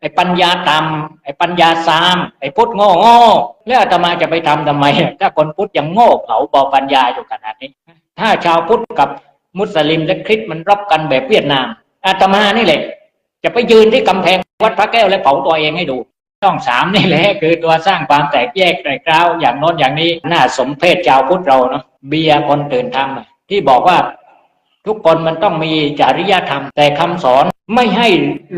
ไอ้ปัญญาต่ำไอ้ปัญญาซาม ไอ้พุทธโง่โง่แล้วอาตมาจะไปทำทำไม ถ้าคนพุทธยังโง่เขาบอปัญญาอยู่ขนาดนี้ ถ้าชาวพุทธกับมุสลิมและคริสต์มันรบกันแบบเวียดนามอาตมานี่แหละ จะไปยืนที่กำแพงวัดพระแก้วและเผาตัวเองให้ดูช่องสามนี่แหละคือตัวสร้างความแตกแยกแตกร้าวอย่างโน้นอย่างนี้น่าสมเพชชาวพุทธเราเนาะเบียร์คนตื่นทำที่บอกว่า ทุกคนมันต้องมีจริยธรรม แต่คำสอนไม่ให้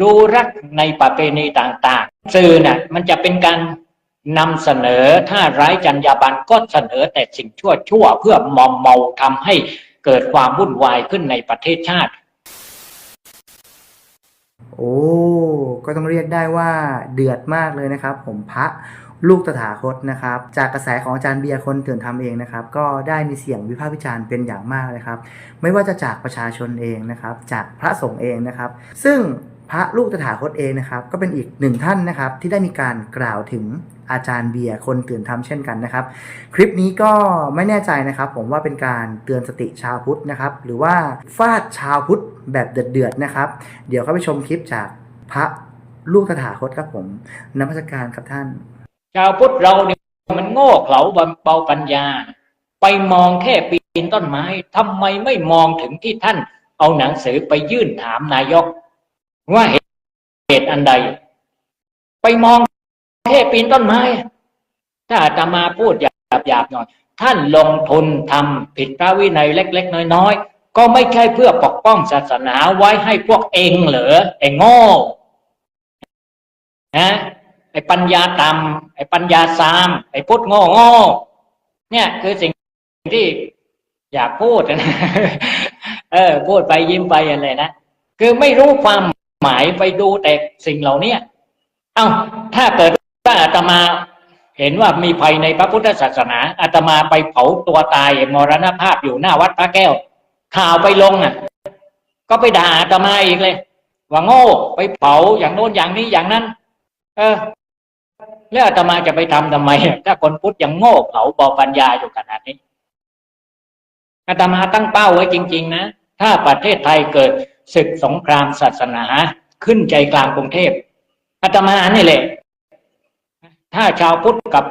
รู้รักในประเพณีต่างๆ สื่อน่ะมันจะเป็นการนำเสนอถ้าร้ายจรรยาบรรณก็เสนอแต่สิ่งชั่วชั่วเพื่อมอมเมาทำให้เกิดความวุ่นวายขึ้นในประเทศชาติ โอ้ ก็ต้องเรียกได้ว่าเดือดมากเลยนะครับ ผมพระ ลูกตถาคตนะครับ จากกระแสของอาจารย์เบียร์คนเถื่อนทำเองนะครับ ก็ได้มีเสียงวิพากษ์วิจารณ์เป็นอย่างมากเลยครับ ไม่ว่าจะจากประชาชนเองนะครับ จากพระสงฆ์เองนะครับ ซึ่งพระลูกตถาคตเองนะครับก็เป็นอีกหนึ่งท่านนะครับที่ได้มีการกล่าวถึงอาจารย์เบียร์คนเตือนทำเช่นกันนะครับ คลิปนี้ก็ไม่แน่ใจนะครับ ผมว่าเป็นการเตือนสติชาวพุทธนะครับหรือว่าฟาดชาวพุทธแบบเดือดๆนะครับ เดี๋ยวเข้าไปชมคลิปจากพระลูกตถาคตครับผมนมัสการครับท่าน ชาวพุทธเราเนี่ยมันโง่เขลาเบาปัญญา ไปมองแค่ปีนต้นไม้ทำไมไม่มองถึงที่ท่าน เอาหนังสือไปยื่นถามนายก ว่าเหตุอันใด ไปมองแค่ปีนต้นไม้ ถ้าอาตมาพูดหยาบๆหน่อย ท่านลงทุนทำผิดพระวินัยเล็ก ๆ น้อยๆก็ไม่ใช่เพื่อปกป้องศาสนาไว้ให้พวกเองเหรอไอ้โง่นะ ไอ้ปัญญาต่ำไอ้ปัญญาซาม ไอ้พุทธโง่โง่เนี่ยคือสิ่งที่อยากพูดนะเออ พูดไปยิ้มไปอะไรนะคือไม่รู้ความหมายไปดูแต่สิ่งเหล่านี้เอ้าถ้าเกิดว่าอาตมาเห็นว่ามีภัยในพระพุทธศาสนาอาตมาไปเผาตัวตายมรณภาพอยู่หน้าวัดพระแก้ว ข่าวไปลงอะ ก็ไปด่าอาตมาอีกเลย ว่าโง่ไปเผาอย่างโน้นอย่างนี้อย่างนั้น เออ แล้วอาตมาจะไปทำทำไม ถ้าคนพุทธยังโง่เขลาบอปัญญาอยู่ขนาดนี้อาตมาตั้งเป้าไว้จริง ๆ นะ ถ้าประเทศไทยเกิดศึกสงครามศาสนาขึ้นใจกลางกรุงเทพอาตมานี่แหละ ถ้าชาวพุทธกับ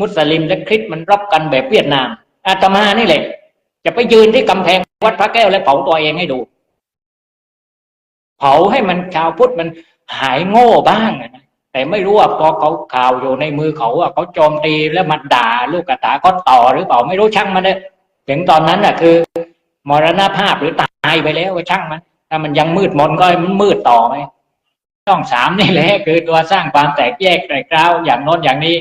มุสลิมและคริสต์มันรบกันแบบเวียดนามอาตมานี่แหละ จะไปยืนที่กำแพงวัดพระแก้วและเผาตัวเองให้ดู เผาให้มันชาวพุทธมันหายโง่บ้างนะ แต่ไม่รู้ว่าพอเขาข่าวอยู่ในมือเขาอะเขาโจมตีแล้วมาด่าลูกกระตาก็ต่อหรือเปล่าไม่รู้ช่างมันเลยถึงตอนนั้นน่ะคือ มรณภาพหรือตายไปแล้วก็ช่างมันถ้ามันยังมืดมนก็ให้มันมืดต่อไปช่องสามนี่แหละคือตัวสร้างความแตกแยกแตกร้าวอย่างโน้นอย่างนี้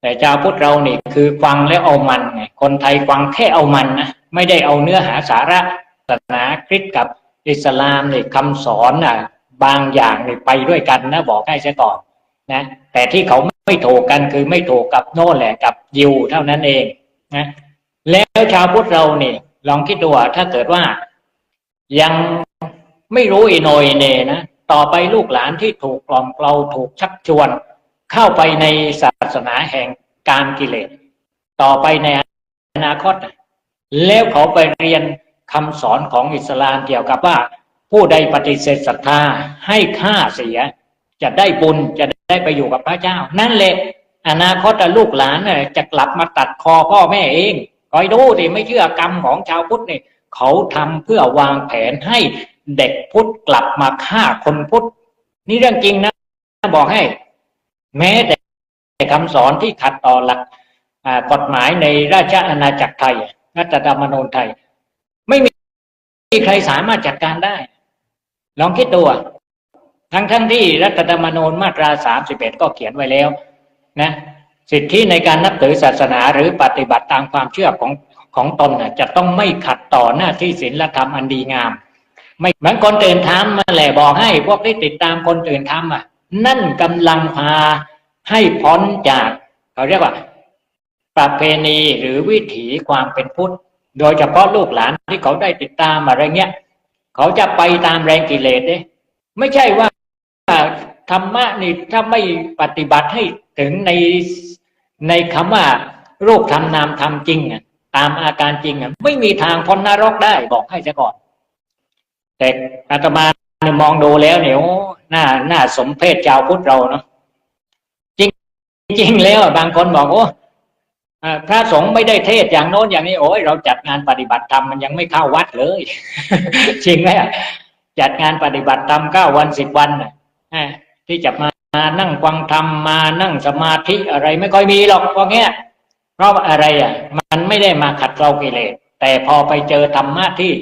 แต่ชาวพุทธเรานี่คือฟังแล้วเอามันไงคนไทยฟังแค่เอามันนะไม่ได้เอาเนื้อหาสาระศาสนาคริสต์กับอิสลามนี่คำสอนน่ะ บางอย่างนี่ไปด้วยกันนะบอกให้เสียก่อนนะแต่ที่เขาไม่ถูกกันคือไม่ถูกกับโน่นแหละกับยิวเท่านั้นเองนะแล้วชาวพุทธเรานี่ลองคิดดูว่าถ้าเกิดว่ายังไม่รู้อีโนยเนนะต่อไปลูกหลานที่ถูกกล่อมเกลาถูกชักชวน เข้าไปในศาสนาแห่งการกิเลส ต่อไปในอนาคต แล้วเขาไปเรียนคำสอนของอิสลามเกี่ยวกับว่า ผู้ใดปฏิเสธศรัทธาให้ค่าเสีย จะได้บุญจะได้ไปอยู่กับพระเจ้า นั่นแหละอนาคตลูกหลานจะกลับมาตัดคอพ่อแม่เองคอยดูดิไม่เชื่อกรรมของชาวพุทธนี่เขาทำเพื่อวางแผนให้เด็กพุทธกลับมาฆ่าคนพุทธนี่เรื่องจริงนะบอกให้ แม้แต่คำสอนที่ขัดต่อหลักกฎหมายในราชอาณาจักรไทยรัฐธรรมนูญไทย ไม่มีใครสามารถจัดการได้ ลองคิดดูอะทั้งทั้งที่รัฐธรรมนูญมาตราสามสิบเอ็ดก็เขียนไว้แล้ว นะ สิทธิในการนับถือศาสนาหรือปฏิบัติตามความเชื่อของของตนน่ะจะต้องไม่ขัดต่อหน้าที่ศีลธรรมอันดีงาม ไม่เหมือนคนตื่นทำมาแหละบอกให้พวกที่ติดตามคนตื่นทำอะ นั่นกำลังพาให้พ้นจากเขาเรียกว่า ประเพณีหรือวิถีความเป็นพุทธ โดยเฉพาะลูกหลานที่เขาได้ติดตามอะไรเงี้ย เขาจะไปตามแรงกิเลสเด้ไม่ใช่ว่าธรรมะนี่ถ้าไม่ปฏิบัติให้ถึงในในคำว่ารูปทำนามทำจริงอะตามอาการจริงอะไม่มีทางพ้นนรกได้บอกให้ซะก่อน แต่อาตมาเนี่ยมองดูแล้วเนี่ยโอ้น่าน่าสมเพชชาวพุทธเราเนาะจริงจริงแล้วบางคนบอกโอ้ พระสงฆ์ไม่ได้เทศอย่างโน้นอย่างนี้โอ้ยเราจัดงานปฏิบัติธรรมมันยังไม่เข้าวัดเลยจริงไหมจัดงานปฏิบัติธรรมเก้าวันสิบวันที่จะมานั่งฟังธรรมมานั่งสมาธิอะไรไม่ค่อยมีหรอกพวกเนี้ยเพราะอะไรอะ มันไม่ได้มาขัดเกลากิเลสแต่พอไปเจอธรรมะที่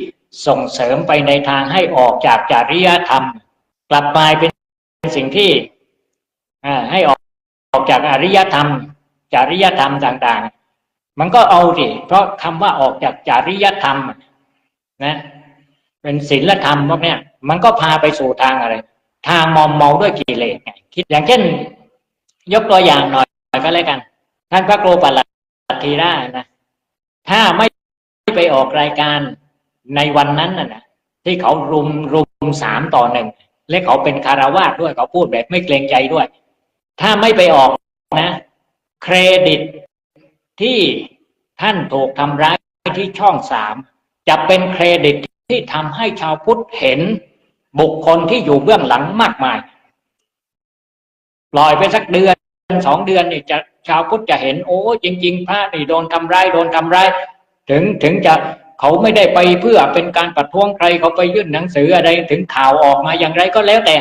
ส่งเสริมไปในทางให้ออกจากจริยธรรม กลับกลายเป็นสิ่งที่ให้ออกออกจากอริยธรรม จริยธรรมต่าง ๆ มันก็เอาสิเพราะคำว่าออกจากจริยธรรมนะเป็นศีลธรรมพวกเนี้ยมันก็พาไปสู่ทางอะไร ทางมอมเมาด้วยกิเลสไงคิดอย่างเช่น ยกตัวอย่างหน่อยก็แล้วกัน ท่านพระครูปัลลัทีรานะถ้าไม่ไปออกรายการในวันนั้นน่ะนะที่เขารุมรุมสามต่อหนึ่งและเขาเป็นคารวาสด้วยเขาพูดแบบไม่เกรงใจด้วย ถ้าไม่ไปออกนะ เครดิตที่ท่านถูกทำร้ายที่ช่องสามจะเป็นเครดิตที่ทำให้ชาวพุทธเห็นบุคคลที่อยู่เบื้องหลังมากมาย ปล่อยไปสักเดือนสองเดือนนี่จะชาวพุทธจะเห็น โอ้จริง ๆ พระนี่โดนทำร้ายโดนทำร้ายถึงถึงจะเขาไม่ได้ไปเพื่อเป็นการประท้วงใครเขาไปยื่นหนังสืออะไรถึงข่าวออกมาอย่างไรก็แล้วแต่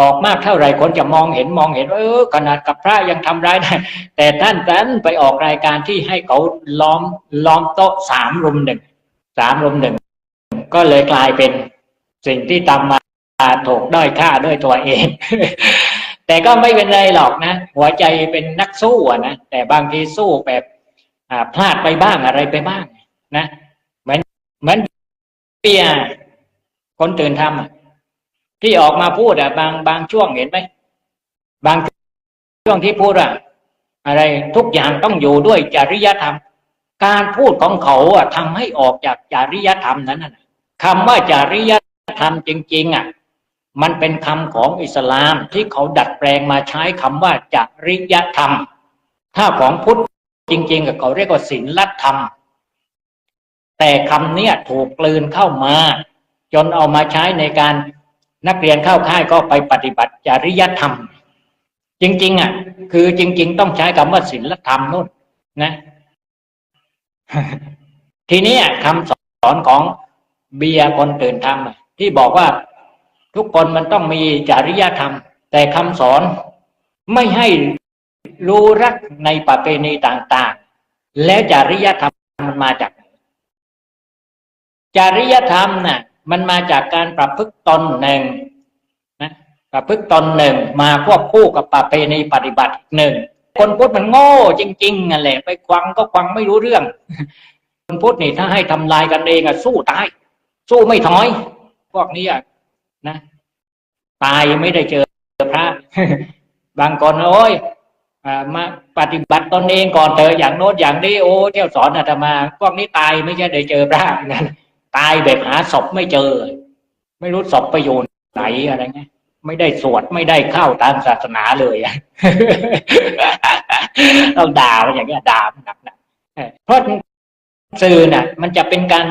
ออกมากเท่าไหร่คนจะมองเห็นมองเห็นว่าเออขนาดกับพระยังทำร้ายได้ แต่ท่านนั้นไปออกรายการที่ให้เขาล้อมล้อมโต๊ะสามรุมหนึ่งสามรุมหนึ่งก็เลยกลายเป็นสิ่งที่ตามมาถูกด้อยค่าด้วยตัวเอง แต่ก็ไม่เป็นไรหรอกนะ หัวใจเป็นนักสู้นะแต่บางทีสู้แบบพลาดไปบ้างอะไรไปบ้าง นะเหมือนเหมือนเปียคนตื่นทำ ที่ออกมาพูดอะบางบางช่วงเห็นไหมบางช่วงที่พูดอะอะไรทุกอย่างต้องอยู่ด้วยจริยธรรม การพูดของเขาอะทำให้ออกจากจริยธรรมนั้นน่ะคำว่าจริยธรรมจริง ๆอะมันเป็นคำของอิสลามที่เขาดัดแปลงมาใช้คำว่าจริยธรรม ถ้าของพุทธจริงๆกับเขาเรียกว่าศีลธรรม แต่คำเนี้ยถูกกลืนเข้ามา จนเอามาใช้ในการ นักเรียนเข้าค่ายก็ไปปฏิบัติจริยธรรม จริง ๆ อะ คือจริง ๆ ต้องใช้คำว่าศีลธรรมนู่นนะ ทีนี้คำสอนของเบียร์คนตื่นทำอะที่บอกว่าทุกคนมันต้องมีจริยธรรม แต่คำสอนไม่ให้รู้รักในประเพณีต่าง ๆ และจริยธรรมมันมาจาก จริยธรรมน่ะ มันมาจากการประพฤติตนหนึ่งนะประพฤติตนหนึ่งมาควบคู่กับประเพณีปฏิบัติหนึ่งคนพุทธมันโง่จริงๆนั่นแหละไปควังก็ควังไม่รู้เรื่อง คนพุทธนี่ถ้าให้ทำลายกันเองอะสู้ตาย สู้ไม่ถอย พวกนี้อะนะ ตายไม่ได้เจอพระ บางคนโอ้ยมาปฏิบัติตนเองก่อนเถอะอย่างโน้นอย่างนี้โอ้เที่ยวสอนอาตมา พวกนี้ตายไม่ใช่ได้เจอพระนั่น ตายแบบหาศพไม่เจอ ไม่รู้ศพไปอยู่ไหนอะไรเงี้ย ไม่ได้สวดไม่ได้เข้าตามศาสนาเลยอะต้องด่ามันอย่างเงี้ยด่ามันหนักนะเพราะสื่อน่ะ มันจะเป็นการ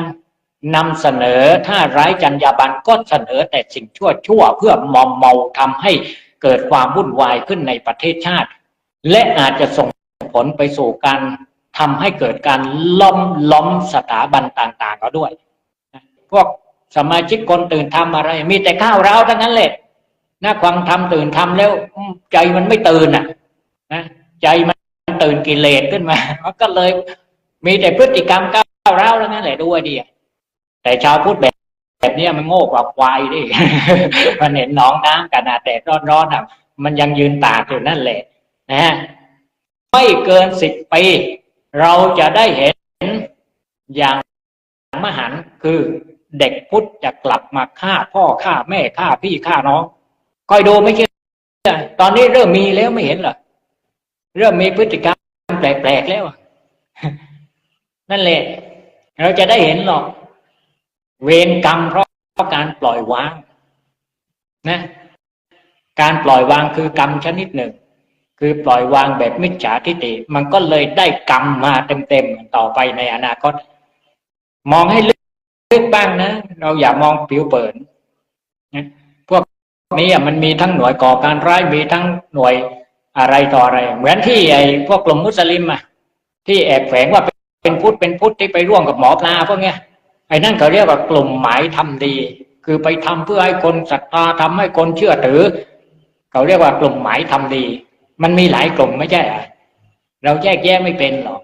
นำเสนอถ้าร้ายจรรยาบรรณก็เสนอแต่สิ่งชั่วชั่วเพื่อมอมเมาทำให้เกิดความวุ่นวายขึ้นในประเทศชาติ และอาจจะส่งผลไปสู่การทำให้เกิดการล้มล้มสถาบันต่างๆก็ด้วย พวกสมาชิกคนตื่นทำอะไร มีแต่ข้าวร้าวทั้งนั้นแหละนะฟังทำตื่นทำแล้ว ใจมันไม่ตื่นอะนะใจมันตื่นกิเลสขึ้นมามันก็เลย มีแต่พฤติกรรมก้าวร้าวทั้งนั้นแหละด้วยดีอะแต่ชาวพุทธแบบแบบนี้มันโง่กว่าควายดิมันเห็นหนองน้ำกันนะแต่ร้อนๆอะมันยังยืนตากอยู่นั่นแหละนะฮะไม่เกินสิบปีเราจะได้เห็นอย่างมหันคือ เด็กพุทธจะกลับมาฆ่าพ่อฆ่าแม่ฆ่าพี่ฆ่าน้องคอยดูไม่เชื่อตอนนี้เริ่มมีแล้วไม่เห็นเหรอเริ่มมีพฤติกรรมแปลกๆแล้วนั่นแหละ เราจะได้เห็นหรอก เวรกรรมเพราะการปล่อยวาง นะ การปล่อยวางคือกรรมชนิดหนึ่ง คือปล่อยวางแบบมิจฉาทิฏฐิมันก็เลยได้กรรมมาเต็มๆต่อไปในอนาคต มองให้ลึก บ้างนะ เราอย่ามองผิวเผินนะพวกนี้อะมันมีทั้งหน่วยก่อการร้ายมีทั้งหน่วยอะไรต่ออะไร เหมือนที่ไอ้พวกกลุ่มมุสลิมอะที่แอบแฝงว่าเป็นพุทธเป็นพุทธที่ไปร่วมกับหมอปลาพวกเนี้ยไอ้นั่นเขาเรียกว่ากลุ่มหมายทำดี คือไปทำเพื่อให้คนศรัทธาทำให้คนเชื่อถือ เขาเรียกว่ากลุ่มหมายทำดี มันมีหลายกลุ่มไม่ใช่เราแยกแยะไม่เป็นหรอก